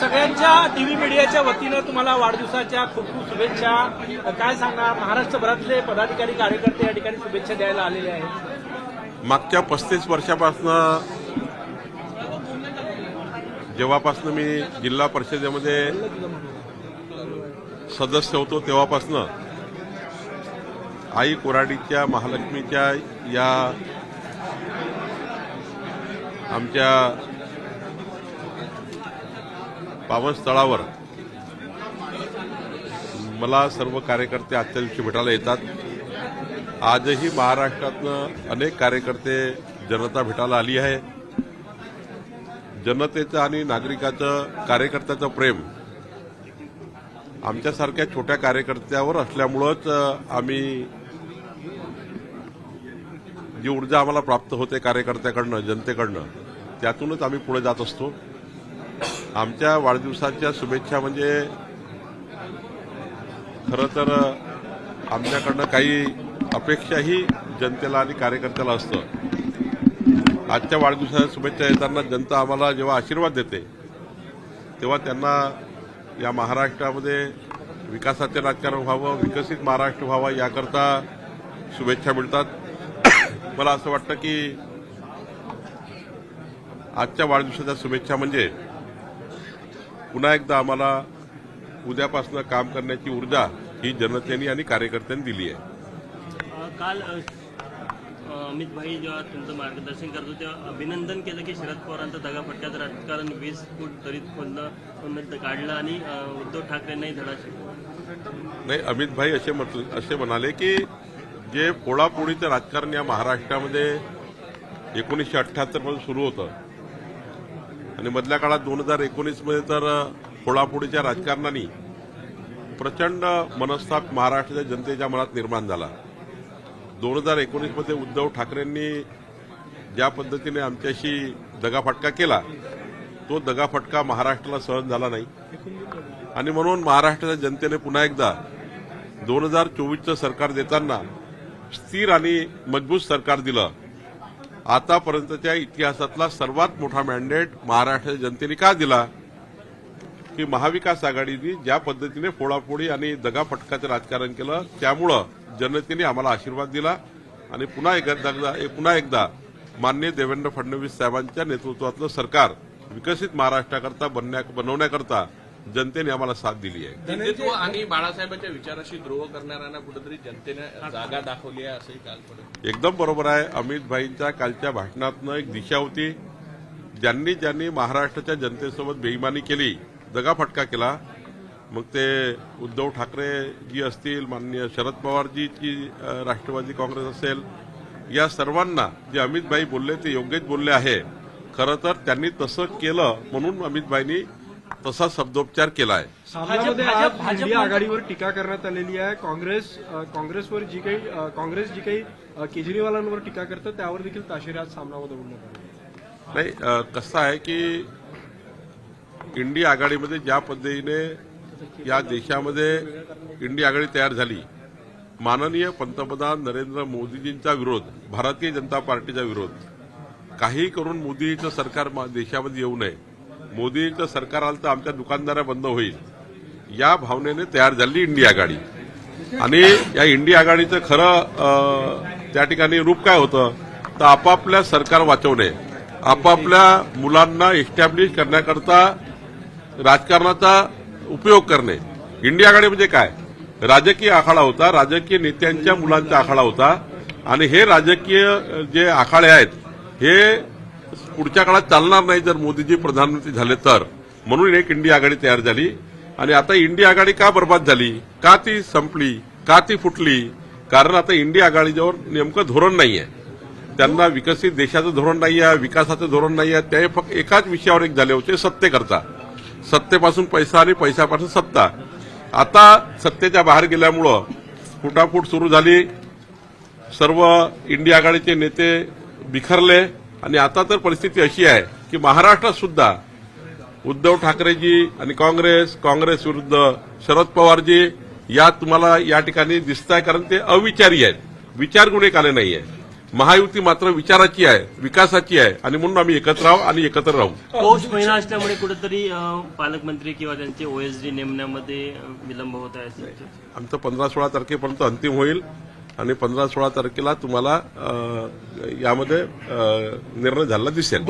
सगळ्यांच्या टीव्ही मीडियाच्या वतीनं तुम्हाला वाढदिवसाच्या खूप खूप शुभेच्छा. काय सांगणार? महाराष्ट्रभरातले पदाधिकारी कार्यकर्ते या ठिकाणी शुभेच्छा द्यायला आलेले आहेत. मागच्या पस्तीस वर्षापासनं जेव्हापासनं मी जिल्हा परिषदेमध्ये सदस्य होतो तेव्हापासनं आई कोराडीच्या महालक्ष्मीच्या या आमच्या पावनस्थळावर मला सर्व कार्यकर्ते आजच्या दिवशी भेटायला येतात. आजही महाराष्ट्रातनं अनेक कार्यकर्ते जनता भेटायला आली आहे. जनतेचं आणि नागरिकाचं कार्यकर्त्याचं प्रेम आमच्यासारख्या छोट्या कार्यकर्त्यावर असल्यामुळंच आम्ही जी ऊर्जा आम्हाला प्राप्त होते कार्यकर्त्याकडनं जनतेकडनं त्यातूनच आम्ही पुढे जात असतो. आमच्या वाढदिवसाच्या शुभेच्छा म्हणजे खरं तर आमच्याकडनं काही अपेक्षाही जनतेला आणि कार्यकर्त्याला असतं. आजच्या वाढदिवसाच्या शुभेच्छा येताना जनता आम्हाला जेव्हा आशीर्वाद देते तेव्हा त्यांना या महाराष्ट्रामध्ये विकासाचे राजकारण व्हावं विकसित महाराष्ट्र व्हावा याकरता शुभेच्छा मिळतात. मला असं वाटतं की आजच्या वाढदिवसाच्या शुभेच्छा म्हणजे पुन्हा एकदा आम्हाला उद्यापासून काम करण्याची ऊर्जा ही जनतेने आणि कार्यकर्त्यांनी दिली आहे. काल अमित भाई जेव्हा तुमचं मार्गदर्शन करत होते तेव्हा अभिनंदन केलं की शरद पवारांचं दगाफटक्यात राजकारण वीस फूट तरी खोदलं काढलं आणि उद्धव ठाकरेंनाही धडा शिकवला. नाही अमित भाई असे म्हटले असे म्हणाले की जे पोळापोळीचं राजकारण या महाराष्ट्रामध्ये एकोणीसशे अठ्ठ्याहत्तरपासून सुरू होतं आणि मधल्या काळात दोन हजार एकोणीसमध्ये तर फोडाफोडीच्या राजकारणाने प्रचंड मनस्ताप महाराष्ट्राच्या जनतेच्या मनात निर्माण झाला. दोन हजार एकोणीसमध्ये उद्धव ठाकरेंनी ज्या पद्धतीने आमच्याशी दगाफटका केला तो दगाफटका महाराष्ट्राला सहन झाला नाही. आणि म्हणून महाराष्ट्राच्या जनतेने पुन्हा एकदा दोन हजार चोवीसचं सरकार देताना स्थिर आणि मजबूत सरकार दिलं. आतापर्यंतच्या इतिहासातला सर्वात मोठा मॅन्डेट महाराष्ट्राच्या जनतेने का दिला? की महाविकास आघाडीने ज्या पद्धतीने फोडाफोडी आणि दगाफटकाचं राजकारण केलं त्यामुळं जनतेने आम्हाला आशीर्वाद दिला. आणि पुन्हा एकदा पुन्हा एकदा मान्य देवेंद्र फडणवीस साहेबांच्या नेतृत्वातलं सरकार विकसित महाराष्ट्राकरता बनण्या बनवण्याकरता जनतेने आम्हाला साथ दिली आहे. हिंदुत्व आणि बाळासाहेबांच्या विचाराशी द्रोह करणाऱ्यांना कुठेतरी जनतेने जागा दाखवली आहे असंही काल एकदम बरोबर आहे. अमित भाईंच्या कालच्या भाषणातनं एक दिशा होती. ज्यांनी ज्यांनी महाराष्ट्राच्या जनतेसोबत बेईमानी केली दगाफटका केला मग ते उद्धव ठाकरे जी असतील माननीय शरद पवारजीची राष्ट्रवादी काँग्रेस असेल या सर्वांना जे अमित भाई बोलले ते योग्यच बोलले आहे. खरं तर त्यांनी तसं केलं म्हणून अमित भाईंनी तसा शब्दोपचार केला आहे सामनामध्ये भाजप- आज भाजप- इंडिया आघाडीवर टीका करण्यात आलेली आहे. काँग्रेस काँग्रेसवर जी काही काँग्रेस जी काही केजरीवालांवर टीका करतं त्यावर देखील ताशेरे आज सामनामध्ये आले नाही कसं आहे की इंडिया आघाडीमध्ये ज्या पद्धतीने या देशामध्ये इंडिया आघाडी तयार झाली माननीय पंतप्रधान नरेंद्र मोदीजींचा विरोध भारतीय जनता पार्टीचा विरोध काही करून मोदीचं सरकार मा- देशामध्ये येऊ नये मोदीचं सरकार आलं तर आमच्या दुकानदारा बंद होईल. या भावनेने तयार झाली इंडिया आघाडी आणि या इंडिया आघाडीचं खरं त्या ठिकाणी रूप काय होतं? तर आपापल्या सरकार वाचवणे आपापल्या मुलांना इस्टॅब्लिश करण्याकरता राजकारणाचा उपयोग करणे. इंडिया आघाडी म्हणजे काय? राजकीय आखाडा होता राजकीय नेत्यांच्या मुलांचा आखाडा होता. आणि हे राजकीय जे आखाडे आहेत हे पुढच्या काळात चालणार नाही जर मोदीजी प्रधानमंत्री झाले तर. म्हणून एक इंडिया आघाडी तयार झाली. आणि आता इंडिया आघाडी का बर्बाद झाली? का ती संपली? का ती फुटली? कारण आता इंडिया आघाडीजवळ नेमकं धोरण नाही आहे त्यांना विकसित देशाचं धोरण नाही आहे विकासाचं धोरण नाही आहे ते फक्त एकाच विषयावर एक झाले होते सत्तेकरता. सत्तेपासून पैसा आणि पैशापासून सत्ता. आता सत्तेच्या बाहेर गेल्यामुळं फुटाफूट सुरू झाली. सर्व इंडिया आघाडीचे नेते बिखरले. आणि आता तर परिस्थिती अशी आहे की महाराष्ट्रात सुद्धा उद्धव ठाकरेजी आणि काँग्रेस काँग्रेस विरुद्ध शरद पवारजी या तुम्हाला या ठिकाणी दिसत आहे कारण ते अविचारी आहेत. विचार गुण एक आले नाहीये. महायुती मात्र विचाराची आहे विकासाची आहे आणि म्हणून आम्ही एकत्र आहोत आणि एकत्र राहू. पौष महिना असल्यामुळे कुठेतरी पालकमंत्री किंवा त्यांचे ओएसडी नेमण्यामध्ये विलंब होत आहे. आमचं पंधरा सोळा तारखेपर्यंत अंतिम होईल. आणि पंधरा सोळा तारखेला तुम्हाला यामध्ये निर्णय झालेला दिसेल.